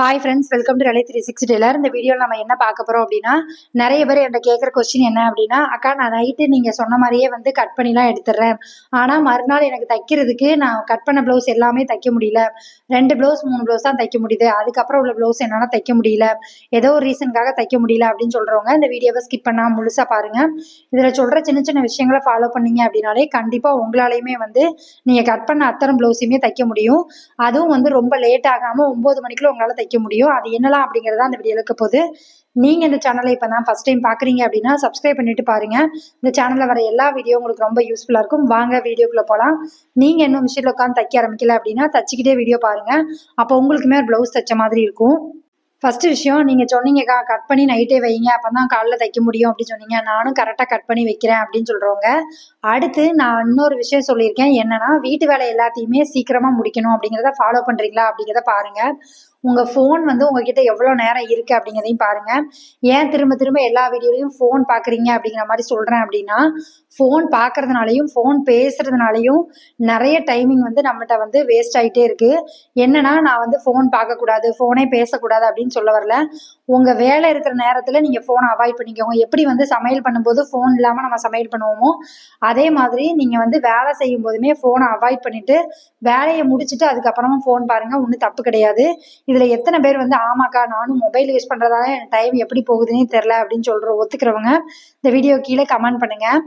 Hi friends welcome to ரலை three six tailor இந்த வீடியோவில் நம்ம என்ன பார்க்க போகிறோம் அப்படின்னா நிறைய பேர் என்கிட்ட கேட்குற கொஸ்டின் என்ன அப்படின்னா அக்கா நான் நைட்டு நீங்கள் சொன்ன மாதிரியே வந்து கட் பண்ணிலாம் எடுத்துடுறேன். ஆனால் மறுநாள் எனக்கு தைக்கிறதுக்கு நான் கட் பண்ண ப்ளவுஸ் எல்லாமே தைக்க முடியல. ரெண்டு ப்ளவுஸ் மூணு ப்ளவுஸ் தான் தைக்க முடியுது. அதுக்கப்புறம் உள்ள ப்ளவுஸ் என்னால் தைக்க முடியல. ஏதோ ஒரு ரீசனுக்காக தைக்க முடியல அப்படின்னு சொல்கிறவங்க இந்த வீடியோவை ஸ்கிப் பண்ணாமல் முழுசாக பாருங்கள் இதில் சொல்கிற சின்ன சின்ன விஷயங்களை ஃபாலோ பண்ணீங்க அப்படின்னாலே கண்டிப்பாக உங்களாலையுமே வந்து நீங்கள் கட் பண்ண அத்தனை ப்ளவுஸையுமே தைக்க முடியும். அதுவும் வந்து ரொம்ப லேட் ஆகாமல் ஒம்பது மணிக்குள்ள உங்களால் தைக்க முடியும் அது என்னலாம் அப்படிங்கிறத அந்த வீடியோ இருக்க போது நீங்கள் இந்த சேனலை இப்போ தான் ஃபஸ்ட் டைம் பார்க்குறீங்க அப்படின்னா சப்ஸ்கிரைப் பண்ணிட்டு பாருங்கள் இந்த சேனலில் வர எல்லா வீடியோ உங்களுக்கு ரொம்ப யூஸ்ஃபுல்லாக இருக்கும். வாங்க வீடியோக்குள்ளே போகலாம் நீங்கள் இன்னும் மிஷினில் உட்காந்து தைக்க ஆரம்பிக்கல அப்படின்னா தச்சிக்கிட்டே வீடியோ பாருங்கள் அப்போ உங்களுக்குமே ப்ளவுஸ் தைச்ச மாதிரி இருக்கும். ஃபர்ஸ்ட் விஷயம் நீங்கள் சொன்னீங்கக்கா கட் பண்ணி நைட்டே வைங்க. அப்போ தான் காலைல தைக்க முடியும் அப்படின்னு சொன்னீங்க. நானும் கரெக்டாக கட் பண்ணி வைக்கிறேன் அப்படின்னு சொல்கிறவங்க அடுத்து நான் இன்னொரு விஷயம் சொல்லியிருக்கேன். என்னன்னா வீட்டு வேலை எல்லாத்தையுமே சீக்கிரமாக முடிக்கணும் அப்படிங்கிறத ஃபாலோ பண்ணுறீங்களா அப்படிங்கிறத பாருங்கள் உங்கள் ஃபோன் வந்து உங்ககிட்ட எவ்வளோ நேரம் இருக்குது அப்படிங்கிறதையும் பாருங்கள் ஏன் திரும்ப திரும்ப எல்லா வீடியோலையும் ஃபோன் பார்க்குறீங்க அப்படிங்கிற மாதிரி சொல்கிறேன் அப்படின்னா ஃபோன் பார்க்கறதுனாலையும் ஃபோன் பேசுறதுனாலையும் நிறைய டைமிங் வந்து நம்மகிட்ட வந்து வேஸ்ட் ஆகிட்டே இருக்குது என்னன்னா நான் வந்து ஃபோன் பார்க்கக்கூடாது ஃபோனே பேசக்கூடாது அப்படின்னு சொல்ல வரல. உங்கள் வேலை இருக்கிற நேரத்தில் நீங்கள் ஃபோனை அவாய்ட் பண்ணிக்கோங்க. எப்படி வந்து சமையல் பண்ணும்போது ஃபோன் இல்லாமல் நம்ம சமையல் பண்ணுவோமோ அதே மாதிரி நீங்கள் வந்து வேலை செய்யும் போதுமே ஃபோனை அவாய்ட் பண்ணிவிட்டு வேலையை முடிச்சுட்டு அதுக்கப்புறமா ஃபோன் பாருங்கள் ஒன்றும் தப்பு கிடையாது. இதில் எத்தனை பேர் வந்து ஆமாக்கா நானும் மொபைல் யூஸ் பண்ணுறதால எனக்கு டைம் எப்படி போகுதுன்னே தெரில அப்படின்னு சொல்கிற ஒத்துக்கிறவங்க இந்த வீடியோ கீழே கமெண்ட் பண்ணுங்கள்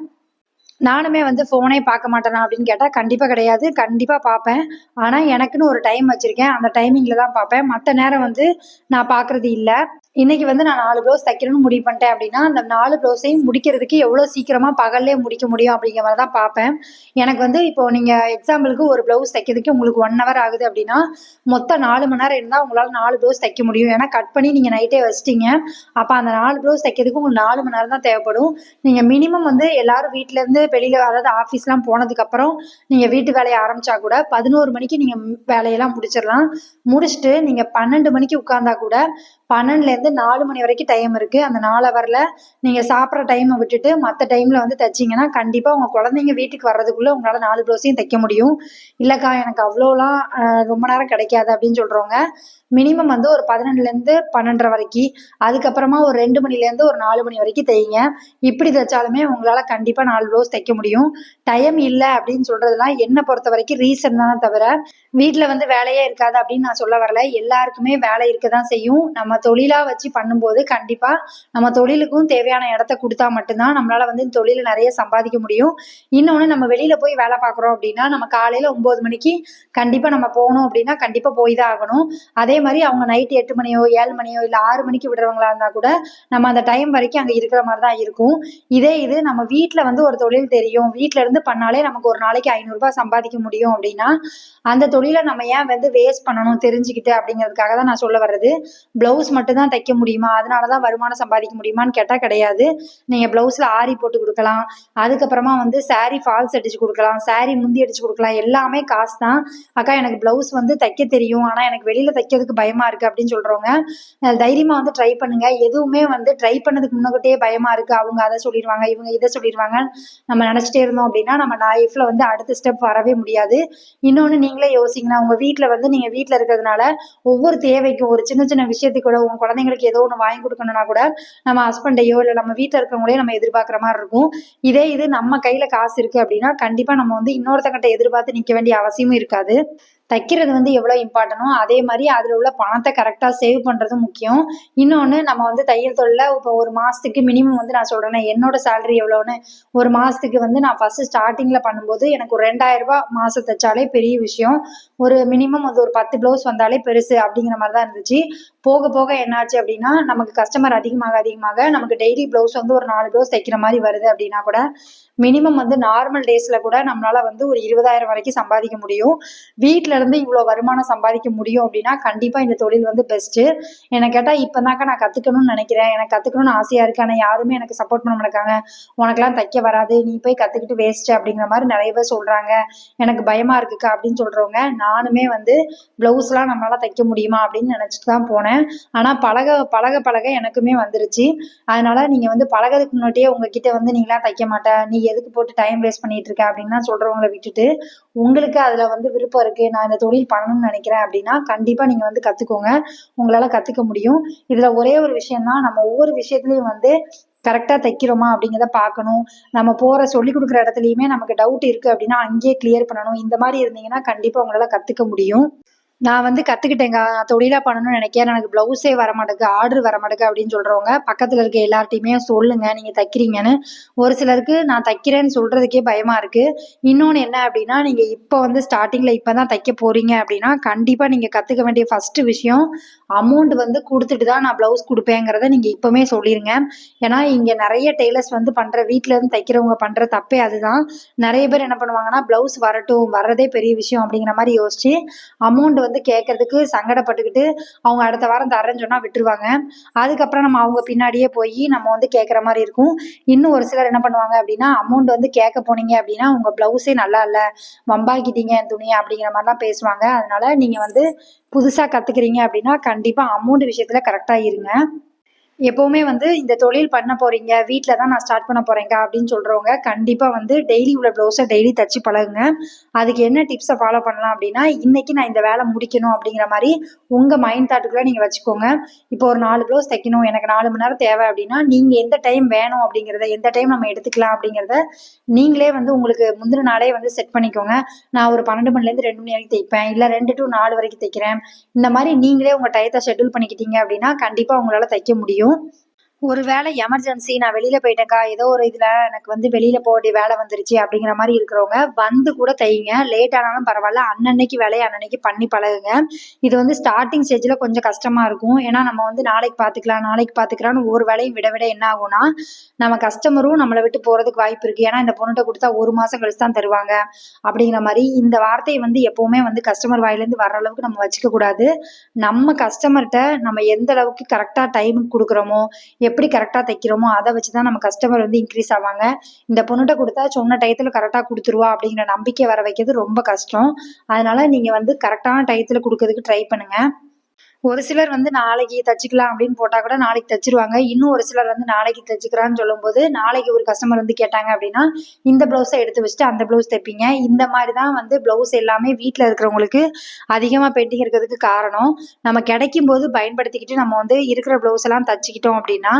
நானுமே வந்து ஃபோனே பார்க்க மாட்டேனா அப்படின்னு கேட்டால் கண்டிப்பாக கிடையாது. கண்டிப்பாக பார்ப்பேன். ஆனால் எனக்குன்னு ஒரு டைம் வச்சுருக்கேன். அந்த டைமிங்கில் தான் பார்ப்பேன். மற்ற நேரம் வந்து நான் பார்க்குறது இல்லை. இன்னைக்கு வந்து நான் நாலு ப்ளவுஸ் தைக்கணும்னு முடிவு பண்ணிட்டேன் அப்படின்னா அந்த நாலு ப்ளவுஸையும் முடிக்கிறதுக்கு எவ்வளோ சீக்கிரமாக பகல்லே முடிக்க முடியும் அப்படிங்கிற மாதிரி தான் பார்ப்பேன். எனக்கு வந்து இப்போ நீங்கள் எக்ஸாம்பிளுக்கு ஒரு ப்ளவுஸ் தைக்கிறதுக்கு உங்களுக்கு ஒன் ஹவர் ஆகுது அப்படின்னா மொத்தம் நாலு மணி நேரம் இருந்தால் உங்களால் நாலு ப்ளவுஸ் தைக்க முடியும். ஏன்னா கட் பண்ணி நீங்கள் நைட்டே வச்சிட்டீங்க. அப்போ அந்த நாலு ப்ளவுஸ் தைக்கிறதுக்கு உங்களுக்கு நாலு மணி நேரம் தான் தேவைப்படும். நீங்கள் மினிமம் வந்து எல்லாரும் வீட்டிலேருந்து வெளியில் அதாவது ஆஃபீஸ்லாம் போனதுக்கப்புறம் நீங்கள் வீட்டு வேலையை ஆரம்பித்தா கூட பதினோரு மணிக்கு நீங்கள் வேலையெல்லாம் முடிச்சிடலாம். முடிச்சுட்டு நீங்கள் பன்னெண்டு மணிக்கு உட்காந்தா கூட பன்னெண்டுலேருந்து நாலு மணி வரைக்கும் டைம் இருக்குது அந்த நாலு ஹவரில் நீங்கள் சாப்பிட்ற டைமை விட்டுட்டு மற்ற டைமில் வந்து தைச்சிங்கன்னா கண்டிப்பாக உங்கள் குழந்தைங்க வீட்டுக்கு வர்றதுக்குள்ளே உங்களால் நாலு ப்ளவுஸையும் தைக்க முடியும். இல்லைக்கா எனக்கு அவ்வளோலாம் ரொம்ப நேரம் கிடைக்காது அப்படின்னு சொல்கிறவங்க மினிமம் வந்து ஒரு பதினொன்றுலேருந்து பன்னெண்டரை வரைக்கும் அதுக்கப்புறமா ஒரு ரெண்டு மணிலேருந்து ஒரு நாலு மணி வரைக்கும் தைங்க இப்படி தைச்சாலுமே உங்களால் கண்டிப்பாக நாலு ப்ளவுஸ் தைக்க முடியும். டைம் இல்லை அப்படின்னு சொல்கிறதுலாம் என்னை பொறுத்த வரைக்கும் ரீசன் தானே தவிர வீட்டில் வந்து வேலையே இருக்காது அப்படின்னு நான் சொல்ல வரல. எல்லாருக்குமே வேலை இருக்க தான் செய்யும். நம்ம தொழிலாக வச்சு பண்ணும்போது கண்டிப்பாக நம்ம தொழிலுக்கும் தேவையான இடத்த கொடுத்தா மட்டும்தான் நம்மளால் வந்து இந்த நிறைய சம்பாதிக்க முடியும். இன்னொன்று நம்ம வெளியில் போய் வேலை பார்க்குறோம் அப்படின்னா நம்ம காலையில் ஒம்பது மணிக்கு கண்டிப்பாக நம்ம போகணும் அப்படின்னா கண்டிப்பாக போய் தான் ஆகணும். அதே மாதிரி அவங்க நைட்டு எட்டு மணியோ ஏழு மணியோ இல்லை ஆறு மணிக்கு விடுறவங்களா இருந்தால் கூட நம்ம அந்த டைம் வரைக்கும் அங்கே இருக்கிற மாதிரி தான் இருக்கும். இதே இது நம்ம வீட்டில் வந்து ஒரு தொழில் தெரியும். வீட்டில இருந்து பண்ணாலே நமக்கு ஒரு நாளைக்கு ஐநூறுரூபா சம்பாதிக்க முடியும் அப்படின்னா அந்த தொழிலை நம்ம ஏன் வந்து வேஸ்ட் பண்ணணும் தெரிஞ்சுக்கிட்டு அப்படிங்கிறதுக்காக தான் நான் சொல்ல வர்றது. ப்ளவுஸ் மட்டும் தான் தைக்க முடியுமா? அதனால தான் வருமானம் சம்பாதிக்க முடியுமான்னு கேட்டால் கிடையாது. நீங்கள் ப்ளவுஸில் ஆரி போட்டு கொடுக்கலாம். அதுக்கப்புறமா வந்து saree ஃபால்ஸ் அடிச்சு கொடுக்கலாம். saree முந்தி அடிச்சு கொடுக்கலாம். எல்லாமே காசு தான். அக்கா எனக்கு ப்ளவுஸ் வந்து தைக்க தெரியும். ஆனால் எனக்கு வெளியில் தைக்கிறதுக்கு பயமாக இருக்கு அப்படின்னு சொல்கிறவங்க தைரியமாக வந்து ட்ரை பண்ணுங்க. எதுவுமே வந்து ட்ரை பண்ணதுக்கு முன்னகிட்டே பயமாக இருக்குது அவங்க அதை சொல்லிடுவாங்க இவங்க இதை சொல்லிடுவாங்க. நம்ம நினச்சிட்டே இருந்தோம் அப்படின்னா நம்ம லைஃப்பில் வந்து அடுத்த ஸ்டெப் வரவே முடியாது. இன்னொன்று நீங்களே யோசிங்கன்னா உங்கள் வீட்டில் வந்து நீங்கள் வீட்டில் இருக்கிறதுனால ஒவ்வொரு தேவைக்கும் ஒரு சின்ன சின்ன விஷயத்துக்கு கூட உங்கள் குழந்தைங்களுக்கு ஏதோ ஒன்று வாங்கி கொடுக்கணும்னா கூட நம்ம ஹஸ்பண்டையோ இல்லை நம்ம வீட்டில் இருக்கிறவங்களே நம்ம எதிர்பார்க்குற மாதிரி இருக்கும். இதே இது நம்ம கையில் காசு இருக்குது அப்படின்னா கண்டிப்பாக நம்ம வந்து இன்னொருத்தங்கிட்ட எதிர்பார்த்து நிற்க வேண்டிய அவசியமும் இருக்காது. தைக்கிறது வந்து எவ்வளோ இம்பார்ட்டனோ அதே மாதிரி அதில் உள்ள பணத்தை கரெக்டாக சேவ் பண்ணுறதும் முக்கியம். இன்னொன்று நம்ம வந்து தையல் தொழில இப்போ ஒரு மாதத்துக்கு மினிமம் வந்து நான் சொல்கிறேன்னா என்னோட சேலரி எவ்வளோன்னு ஒரு மாதத்துக்கு வந்து நான் ஃபஸ்ட்டு ஸ்டார்டிங்கில் பண்ணும்போது எனக்கு ஒரு ரெண்டாயிரம் மாதம் தைச்சாலே பெரிய விஷயம். ஒரு மினிமம் வந்து ஒரு பத்து ப்ளவுஸ் வந்தாலே பெருசு அப்படிங்கிற மாதிரி தான் இருந்துச்சு. போக போக என்னாச்சு அப்படின்னா நமக்கு கஸ்டமர் அதிகமாக அதிகமாக நமக்கு டெய்லி ப்ளவுஸ் வந்து ஒரு நாலு ப்ளவுஸ் தைக்கிற மாதிரி வருது அப்படின்னா கூட மினிமம் வந்து நார்மல் டேஸில் கூட நம்மளால் வந்து ஒரு இருபதாயிரம் வரைக்கும் சம்பாதிக்க முடியும். வீட்டில் இருந்து இவ்வளோ வருமானம் சம்பாதிக்க முடியும் அப்படின்னா கண்டிப்பாக இந்த தொழில் வந்து பெஸ்ட்டு என்னை கேட்டால் இப்போ தாக்கா நான் கற்றுக்கணும்னு நினைக்கிறேன். எனக்கு கற்றுக்கணும்னு ஆசையாக இருக்கு. ஆனால் யாருமே எனக்கு சப்போர்ட் பண்ண மாட்டாங்க. உனக்கெல்லாம் தைக்க வராது. நீ போய் கற்றுக்கிட்டு வேஸ்ட்டு அப்படிங்கிற மாதிரி நிறைய பேர் சொல்கிறாங்க எனக்கு பயமாக இருக்குக்கா அப்படின்னு சொல்கிறவங்க நானுமே வந்து ப்ளவுஸ்லாம் நம்மளால் தைக்க முடியுமா அப்படின்னு நினச்சிட்டு தான் போனேன். ஆனால் பழக பழக பழக எனக்குமே வந்துருச்சு. அதனால் நீங்கள் வந்து பழகிறதுக்கு முன்னாடியே உங்ககிட்ட வந்து நீங்களாம் தைக்க மாட்டேன். நீ எதுக்கு போட்டு டைம் வேஸ்ட் பண்ணிட்டு இருக்க அப்படின்னா சொல்கிறவங்கள விட்டுட்டு உங்களுக்கு அதில் வந்து விருப்பம் இருக்குது நான் இந்த தொழில் பண்ணணும்னு நினைக்கிறேன் அப்படின்னா கண்டிப்பாக நீங்கள் வந்து கற்றுக்கோங்க உங்களால் கற்றுக்க முடியும். இதில் ஒரே ஒரு விஷயம்தான் நம்ம ஒவ்வொரு விஷயத்துலையும் வந்து கரெக்டாக தைக்கிறோமா அப்படிங்கிறத பார்க்கணும். நம்ம போகிற சொல்லி கொடுக்குற இடத்துலையுமே நமக்கு டவுட் இருக்குது அப்படின்னா அங்கேயே கிளியர் பண்ணணும். இந்த மாதிரி இருந்தீங்கன்னா கண்டிப்பாக உங்களால் கற்றுக்க முடியும். நான் வந்து கற்றுக்கிட்டேங்க நான் தொழிலாக பண்ணணும்னு நினைக்கிறேன் எனக்கு ப்ளவுஸே வர மாட்டேங்குது ஆர்டர் வர மாட்டேங்குது அப்படின்னு சொல்கிறவங்க பக்கத்தில் இருக்க எல்லார்ட்டையுமே சொல்லுங்கள் நீங்கள் தைக்கிறீங்கன்னு. ஒரு சிலருக்கு நான் தைக்கிறேன்னு சொல்கிறதுக்கே பயமாக இருக்குது இன்னொன்று என்ன அப்படின்னா நீங்கள் இப்போ வந்து ஸ்டார்டிங்கில் இப்போ தான் தைக்க போகிறீங்க அப்படின்னா கண்டிப்பாக நீங்கள் கற்றுக்க வேண்டிய ஃபஸ்ட்டு விஷயம் அமௌண்ட் வந்து கொடுத்துட்டு தான் நான் ப்ளவுஸ் கொடுப்பேங்கிறத நீங்கள் இப்போவே சொல்லிடுங்க ஏன்னா இங்கே நிறைய டெய்லர்ஸ் வந்து பண்ணுற வீட்டிலேருந்து தைக்கிறவங்க பண்ணுற தப்பே அதுதான். நிறைய பேர் என்ன பண்ணுவாங்கன்னா ப்ளவுஸ் வரட்டும் வர்றதே பெரிய விஷயம் அப்படிங்கிற மாதிரி யோசிச்சு அமௌண்ட் வந்து கேட்கறதுக்கு சங்கடப்பட்டுக்கிட்டு அவங்க அடுத்த வாரம் தரேன்னு சொன்னால் விட்டுருவாங்க. அதுக்கப்புறம் நம்ம அவங்க பின்னாடியே போய் நம்ம வந்து கேட்குற மாதிரி இருக்கும். இன்னும் ஒரு சிலர் என்ன பண்ணுவாங்க அப்படின்னா அமௌண்ட் வந்து கேட்க போனீங்க அப்படின்னா உங்கள் ப்ளவுஸே நல்லா இல்லை வம்பாக்கிட்டீங்க என் துணியை அப்படிங்கிற மாதிரிலாம் பேசுவாங்க. அதனால நீங்கள் வந்து புதுசாக கற்றுக்குறீங்க அப்படின்னா கண்டிப்பாக அமௌண்ட் விஷயத்தில் கரெக்டாக இருங்க. எப்போவுமே வந்து இந்த தொழில் பண்ண போகிறீங்க வீட்டில் தான் நான் ஸ்டார்ட் பண்ண போகிறேங்க அப்படின்னு சொல்கிறவங்க கண்டிப்பாக வந்து டெய்லி உள்ள ப்ளவுஸை டெய்லி தச்சு பழகுங்க. அதுக்கு என்ன டிப்ஸை ஃபாலோ பண்ணலாம் அப்படின்னா இன்றைக்கி நான் இந்த வேலை முடிக்கணும் அப்படிங்கிற மாதிரி உங்கள் மைண்ட் தாட்டுக்குள்ளே நீங்கள் வச்சுக்கோங்க. இப்போ ஒரு நாலு ப்ளவுஸ் தைக்கணும் எனக்கு நாலு மணி நேரம் தேவை அப்படின்னா நீங்கள் எந்த டைம் வேணும் அப்படிங்கிறத எந்த டைம் நம்ம எடுத்துக்கலாம் அப்படிங்கிறத நீங்களே வந்து உங்களுக்கு முந்தின நாளே வந்து செட் பண்ணிக்கோங்க. நான் ஒரு பன்னெண்டு மணிலேருந்து ரெண்டு மணி வரைக்கும் தைப்பேன் இல்லை ரெண்டு டு நாலு வரைக்கும் தைக்கிறேன். இந்த மாதிரி நீங்களே உங்கள் டயத்தை ஷெட்யூல் பண்ணிக்கிட்டீங்க அப்படின்னா கண்டிப்பாக உங்களால் தைக்க முடியும். ஒரு வேளை எமர்ஜென்சி நான் வெளியில போயிட்டேன்க்கா. ஏதோ ஒரு இதுல எனக்கு வந்து வெளியில போக வேண்டிய வேலை வந்துருச்சு அப்படிங்கிற மாதிரி இருக்கிறவங்க வந்து கூட தையுங்க லேட் ஆனாலும் பரவாயில்ல. அன்னன்னைக்கு வேலையை அன்னன்னைக்கு பண்ணி பழகுங்க. இது வந்து ஸ்டார்டிங் ஸ்டேஜ்ல கொஞ்சம் கஷ்டமா இருக்கும். ஏன்னா நம்ம வந்து நாளைக்கு பார்த்துக்கலாம் நாளைக்கு பார்த்துக்கலாம்னு ஒரு வேலையும் விட விட என்ன ஆகும்னா நம்ம கஸ்டமரும் நம்மளை விட்டு போறதுக்கு வாய்ப்பு இருக்கு. ஏன்னா இந்த பொண்ணுகிட்ட கொடுத்தா ஒரு மாசம் கழிச்சு தான் தருவாங்க. அப்படிங்கிற மாதிரி இந்த வார்த்தையை வந்து எப்பவுமே வந்து கஸ்டமர் வாயிலேருந்து வர்ற அளவுக்கு நம்ம வச்சுக்க கூடாது. நம்ம கஸ்டமர்கிட்ட நம்ம எந்த அளவுக்கு கரெக்டாக டைமுக்கு கொடுக்குறோமோ எப்படி கரெக்டாக தைக்கிறோமோ அதை வச்சு தான் நம்ம கஸ்டமர் வந்து இன்க்ரீஸ் ஆவாங்க. இந்த பொண்ணுகிட்ட கொடுத்தா சொன்ன டயத்தில் கரெக்டாக கொடுத்துருவா அப்படிங்கிற நம்பிக்கை வர வைக்கிறது ரொம்ப கஷ்டம். அதனால நீங்கள் வந்து கரெக்டான டயத்தில் கொடுக்கறதுக்கு ட்ரை பண்ணுங்கள் ஒரு சிலர் வந்து நாளைக்கு தச்சுக்கலாம் அப்படின்னு போட்டால் கூட நாளைக்கு தச்சிருவாங்க. இன்னும் ஒரு சிலர் வந்து நாளைக்கு தச்சுக்கிறான்னு சொல்லும்போது நாளைக்கு ஒரு கஸ்டமர் வந்து கேட்டாங்க அப்படின்னா இந்த ப்ளவுஸை எடுத்து வச்சுட்டு அந்த ப்ளவுஸ் தைப்பீங்க. இந்த மாதிரி தான் வந்து ப்ளவுஸ் எல்லாமே வீட்டில் இருக்கிறவங்களுக்கு அதிகமாக பெயிண்டிங் இருக்கிறதுக்கு காரணம். நம்ம கிடைக்கும் போது பயன்படுத்திக்கிட்டு நம்ம வந்து இருக்கிற ப்ளவுஸ் எல்லாம் தச்சுக்கிட்டோம் அப்படின்னா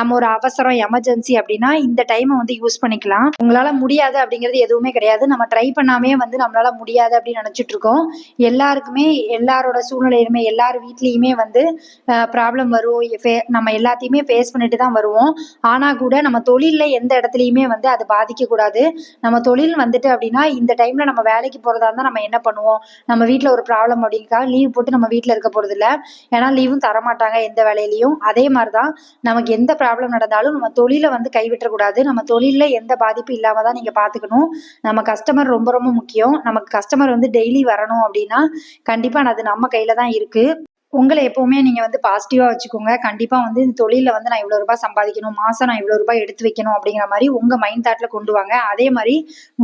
நம்ம ஒரு அவசரம் எமர்ஜென்சி அப்படின்னா இந்த டைமை வந்து யூஸ் பண்ணிக்கலாம். உங்களால் முடியாது அப்படிங்கிறது எதுவுமே கிடையாது. நம்ம ட்ரை பண்ணாமே வந்து நம்மளால முடியாது அப்படின்னு நினச்சிட்டு இருக்கோம். எல்லாருக்குமே எல்லாரோட சூழ்நிலையிலுமே எல்லார் வீட்லேயும் வந்து ப்ராப்ளம் வரும். ஃபே- நம்ம எல்லாத்தையுமே ஃபேஸ் பண்ணிட்டு தான் வருவோம். ஆனால் கூட நம்ம தொழிலில் எந்த இடத்துலையுமே வந்து அது பாதிக்கக்கூடாது. நம்ம தொழில் வந்துட்டு அப்படின்னா இந்த டைமில் நம்ம வேலைக்கு போகிறதா இருந்தால் நம்ம என்ன பண்ணுவோம்? நம்ம வீட்டில் ஒரு ப்ராப்ளம் அப்படிங்கிறக்காக லீவ் போட்டு நம்ம வீட்டில் இருக்க போகிறது இல்லை ஏன்னா லீவும் தரமாட்டாங்க எந்த வேலையிலையும். அதே மாதிரி தான் நமக்கு எந்த ப்ராப்ளம் நடந்தாலும் நம்ம தொழிலை வந்து கைவிட்டக்கூடாது. நம்ம தொழிலில் எந்த பாதிப்பும் இல்லாமல் தான் நீங்கள் பார்த்துக்கணும் நம்ம கஸ்டமர் ரொம்ப ரொம்ப முக்கியம். நமக்கு கஸ்டமர் வந்து டெய்லி வரணும் அப்படின்னா கண்டிப்பாக அது நம்ம கையில் தான் இருக்குது உங்களை எப்போவுமே நீங்கள் வந்து பாசிட்டிவாக வச்சுக்கோங்க. கண்டிப்பாக வந்து இந்த தொழிலில் வந்து நான் இவ்வளோ ரூபாய் சம்பாதிக்கணும். மாதம் நான் இவ்வளோ ரூபாய் எடுத்து வைக்கணும் அப்படிங்கிற மாதிரி உங்கள் மைண்ட் தாட்டில் கொண்டு வாங்க. அதே மாதிரி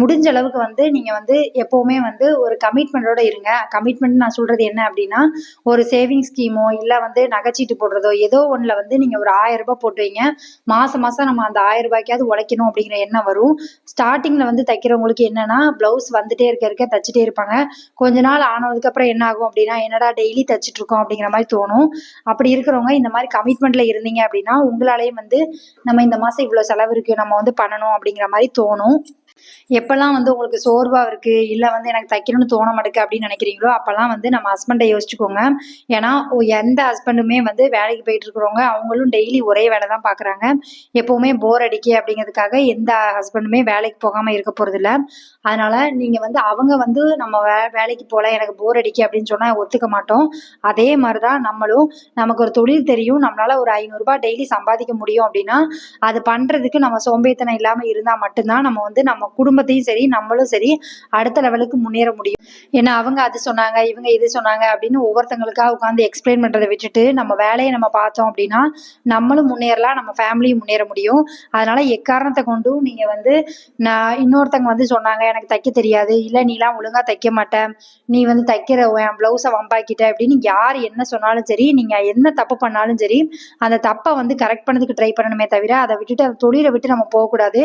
முடிஞ்ச அளவுக்கு வந்து நீங்கள் வந்து எப்போவுமே வந்து ஒரு கமிட்மெண்ட்டோட இருங்க. கமிட்மெண்ட் நான் சொல்கிறது என்ன அப்படின்னா ஒரு சேவிங் ஸ்கீமோ இல்லை வந்து நகைச்சீட்டு போடுறதோ ஏதோ ஒன்றில் வந்து நீங்கள் ஒரு ஆயிரம் ரூபாய் போட்டு வைங்க. மாதம் மாதம் நம்ம அந்த ஆயிரம் ரூபாய்க்காவது உழைக்கணும் அப்படிங்கிற எண்ணம் வரும். ஸ்டார்டிங்கில் வந்து தைக்கிறவங்களுக்கு என்னன்னா ப்ளவுஸ் வந்துட்டே இருக்க இருக்க தச்சுட்டே இருப்பாங்க. கொஞ்ச நாள் ஆனதுக்கப்புறம் என்ன ஆகும் அப்படின்னா என்னடா டெய்லி தச்சுட்டு இருக்கோம் அப்படிங்கிற மாதிரி தோணும். அப்படி இருக்கிறவங்க இந்த மாதிரி கமிட்மெண்ட்ல இருந்தீங்க அப்படின்னா உங்களாலேயும் வந்து நம்ம இந்த மாசம் இவ்வளவு செலவு இருக்கு நம்ம வந்து பண்ணணும் அப்படிங்கிற மாதிரி தோணும். எப்பெல்லாம் வந்து உங்களுக்கு சோர்வாக இருக்குது இல்லை வந்து எனக்கு தைக்கணும்னு தோண மாட்டேங்குது அப்படின்னு நினைக்கிறீங்களோ அப்போல்லாம் வந்து நம்ம ஹஸ்பண்டை யோசிச்சுக்கோங்க. ஏன்னா எந்த ஹஸ்பண்டுமே வந்து வேலைக்கு போயிட்டு இருக்கிறவங்க அவங்களும் டெய்லி ஒரே வேலை தான் பார்க்குறாங்க எப்போவுமே போர் அடிக்கி அப்படிங்கிறதுக்காக எந்த ஹஸ்பண்டுமே வேலைக்கு போகாமல் இருக்க போகிறதில்ல அதனால் நீங்கள் வந்து அவங்க வந்து நம்ம வே வேலைக்கு போகல எனக்கு போர் அடிக்கி அப்படின்னு சொன்னால் ஒத்துக்க மாட்டோம். அதே மாதிரி தான் நம்மளும் நமக்கு ஒரு தொழில் தெரியும் நம்மளால் ஒரு ஐநூறுரூபா டெய்லி சம்பாதிக்க முடியும் அப்படின்னா அது பண்ணுறதுக்கு நம்ம சோம்பேத்தனம் இல்லாமல் இருந்தால் மட்டும்தான் நம்ம வந்து நம்ம குடும்பத்தையும் சரி நம்மளும் சரி அடுத்த லெவலுக்கு முன்னேற முடியும். ஏன்னா அவங்க அது சொன்னாங்க இவங்க இது சொன்னாங்க அப்படின்னு ஒவ்வொருத்தங்களுக்காக உட்காந்து எக்ஸ்பிளைன் பண்ணுறதை விட்டுட்டு நம்ம வேலையை நம்ம பார்த்தோம் அப்படின்னா நம்மளும் முன்னேறலாம் நம்ம ஃபேமிலியும் முன்னேற முடியும். அதனால எக்காரணத்தை கொண்டும் நீங்கள் வந்து நான் இன்னொருத்தங்க வந்து சொன்னாங்க எனக்கு தைக்க தெரியாது. இல்லை நீலாம் ஒழுங்காக தைக்க மாட்டேன். நீ வந்து தைக்கிற என் ப்ளவுஸை வம்பாக்கிட்ட அப்படின்னு யார் என்ன சொன்னாலும் சரி நீங்கள் என்ன தப்பு பண்ணாலும் சரி அந்த தப்பை வந்து கரெக்ட் பண்ணதுக்கு ட்ரை பண்ணணுமே தவிர அதை விட்டுட்டு அந்த தொழிலை விட்டு நம்ம போகக்கூடாது.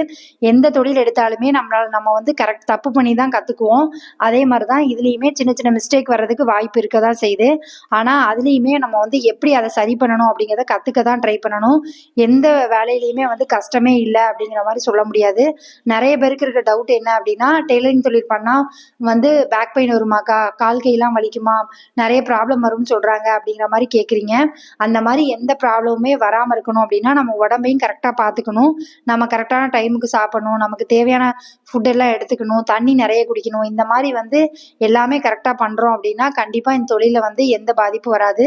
எந்த தொழில் எடுத்தாலுமே நம்மளால நம்ம வந்து கரெக்ட் தப்பு பண்ணி தான் கற்றுக்குவோம் அதே மாதிரி தான் இதுலேயுமே சின்ன சின்ன மிஸ்டேக் வர்றதுக்கு வாய்ப்பு இருக்க தான் செய்யுது. ஆனால் அதுலேயுமே நம்ம வந்து எப்படி அதை சரி பண்ணணும் அப்படிங்கிறத கற்றுக்க தான் ட்ரை பண்ணணும். எந்த வேலையிலையுமே வந்து கஷ்டமே இல்லை அப்படிங்கிற மாதிரி சொல்ல முடியாது. நிறைய பேருக்கு இருக்கிற டவுட் என்ன அப்படின்னா டெய்லரிங் தொழில் பண்ணால் வந்து பேக் பெயின் வருமாக்கா கால் கையெல்லாம் வலிக்குமா? நிறைய ப்ராப்ளம் வரும்னு சொல்கிறாங்க அப்படிங்கிற மாதிரி கேட்குறீங்க அந்த மாதிரி எந்த ப்ராப்ளமுமே வராமல் இருக்கணும் அப்படின்னா நம்ம உடம்பையும் கரெக்டாக பார்த்துக்கணும். நம்ம கரெக்டான டைமுக்கு சாப்பிடணும். நமக்கு தேவையான ஃபுட்டெல்லாம் எடுத்துக்கணும் தண்ணி நிறைய குடிக்கணும் இந்த மாதிரி வந்து எல்லாமே கரெக்டாக பண்ணுறோம் அப்படின்னா கண்டிப்பாக இந்த தொழிலில் வந்து எந்த பாதிப்பு வராது.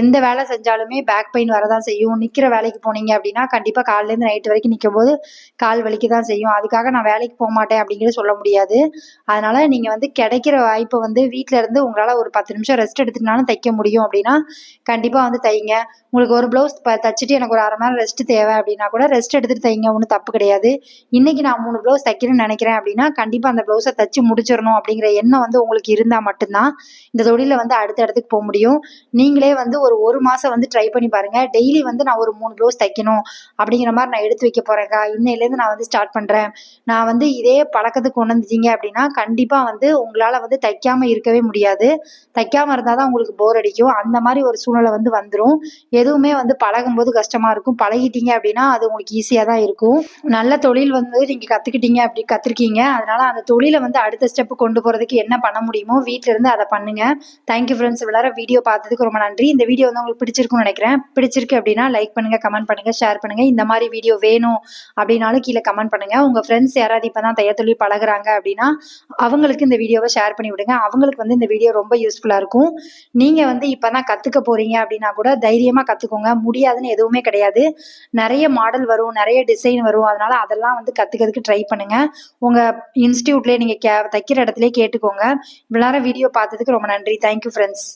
எந்த வேலை செஞ்சாலுமே பேக் பெயின் வரதான் செய்யும். நிற்கிற வேலைக்கு போனீங்க அப்படின்னா கண்டிப்பாக காலையிலேருந்து நைட்டு வரைக்கும் நிற்கும் போது கால் வலிக்க தான் செய்யும். அதுக்காக நான் வேலைக்கு போக மாட்டேன் அப்படிங்கிறது சொல்ல முடியாது. அதனால் நீங்கள் வந்து கிடைக்கிற வாய்ப்பை வந்து வீட்டில் இருந்து உங்களால் ஒரு பத்து நிமிஷம் ரெஸ்ட் எடுத்துனாலும் தைக்க முடியும் அப்படின்னா கண்டிப்பாக வந்து தைங்க. உங்களுக்கு ஒரு ப்ளவுஸ் இப்போ தைச்சிட்டு எனக்கு ஒரு அரை மணி நேரம் ரெஸ்ட் தேவை அப்படின்னா கூட ரெஸ்ட் எடுத்துகிட்டு தைங்க. ஒன்றும் தப்பு கிடையாது. இன்றைக்கி நான் மூணு ப்ளவுஸ் தைக்கணும்னு நினைக்கிறேன் அப்படின்னா கண்டிப்பாக அந்த ப்ளவுஸை தச்சு முடிச்சிடணும் அப்படிங்கிற எண்ணம் வந்து உங்களுக்கு இருந்தால் மட்டும்தான் இந்த தொழிலில் வந்து அடுத்த இடத்துக்கு போக முடியும். நீங்களே வந்து ஒரு ஒரு மாதம் வந்து ட்ரை பண்ணி பாருங்கள் டெய்லி வந்து நான் ஒரு மூணு ப்ளவுஸ் தைக்கணும் அப்படிங்கிற மாதிரி நான் எடுத்து வைக்க போகிறேன்க்கா இன்னையிலேருந்து நான் வந்து ஸ்டார்ட் பண்ணுறேன் நான் வந்து இதே பழக்கத்துக்கு கொண்டு வந்துட்டீங்க அப்படின்னா கண்டிப்பாக வந்து உங்களால் வந்து தைக்காமல் இருக்கவே முடியாது. தைக்காமல் இருந்தால் தான் உங்களுக்கு போர் அடிக்கும். அந்த மாதிரி ஒரு சூழ்நிலை வந்து வந்துடும் எதுவுமே வந்து பழகும்போது கஷ்டமாக இருக்கும். பழகிட்டீங்க அப்படின்னா அது உங்களுக்கு ஈஸியாக தான் இருக்கும். நல்ல தொழில் வந்து நீங்கள் கற்றுக்கிட்டீங்க அப்படி கற்றுருக்கீங்க அதனால் அந்த தொழிலை வந்து அடுத்த ஸ்டெப்பு கொண்டு போகிறதுக்கு என்ன பண்ண முடியுமோ வீட்டில் இருந்து அதை பண்ணுங்க. தேங்க்யூ ஃப்ரெண்ட்ஸ் விளாட வீடியோ பார்த்ததுக்கு ரொம்ப நன்றி. இந்த வீடியோ வந்து உங்களுக்கு பிடிச்சிருக்குன்னு நினைக்கிறேன். பிடிச்சிருக்கு அப்படின்னா லைக் பண்ணுங்கள் கமெண்ட் பண்ணுங்கள் ஷேர் பண்ணுங்க. இந்த மாதிரி வீடியோ வேணும் அப்படின்னாலும் கீழே கமெண்ட் பண்ணுங்கள் உங்கள் ஃப்ரெண்ட்ஸ் யாராவது இப்போ தான் தைய தொழில் பழகுறாங்க அப்படின்னா அவங்களுக்கு இந்த வீடியோவை ஷேர் பண்ணி விடுங்க. அவங்களுக்கு வந்து இந்த வீடியோ ரொம்ப யூஸ்ஃபுல்லாக இருக்கும். நீங்கள் வந்து இப்போ தான் கற்றுக்க போகிறீங்க அப்படின்னா கூட தைரியமாக கற்றுக்கோங்க முடியாதுன்னு எதுவுமே கிடையாது. நிறைய மாடல் வரும் நிறைய டிசைன் வரும். அதனால் அதெல்லாம் வந்து கற்றுக்கிறதுக்கு ட்ரை பண்ணுங்கள் உங்கள் இன்ஸ்டியூட்லேயே நீங்கள் கே தைக்கிற இடத்துலயே கேட்டுக்கோங்க. இவ்வளோ நேரம் வீடியோ பார்த்ததுக்கு ரொம்ப நன்றி. Thank you friends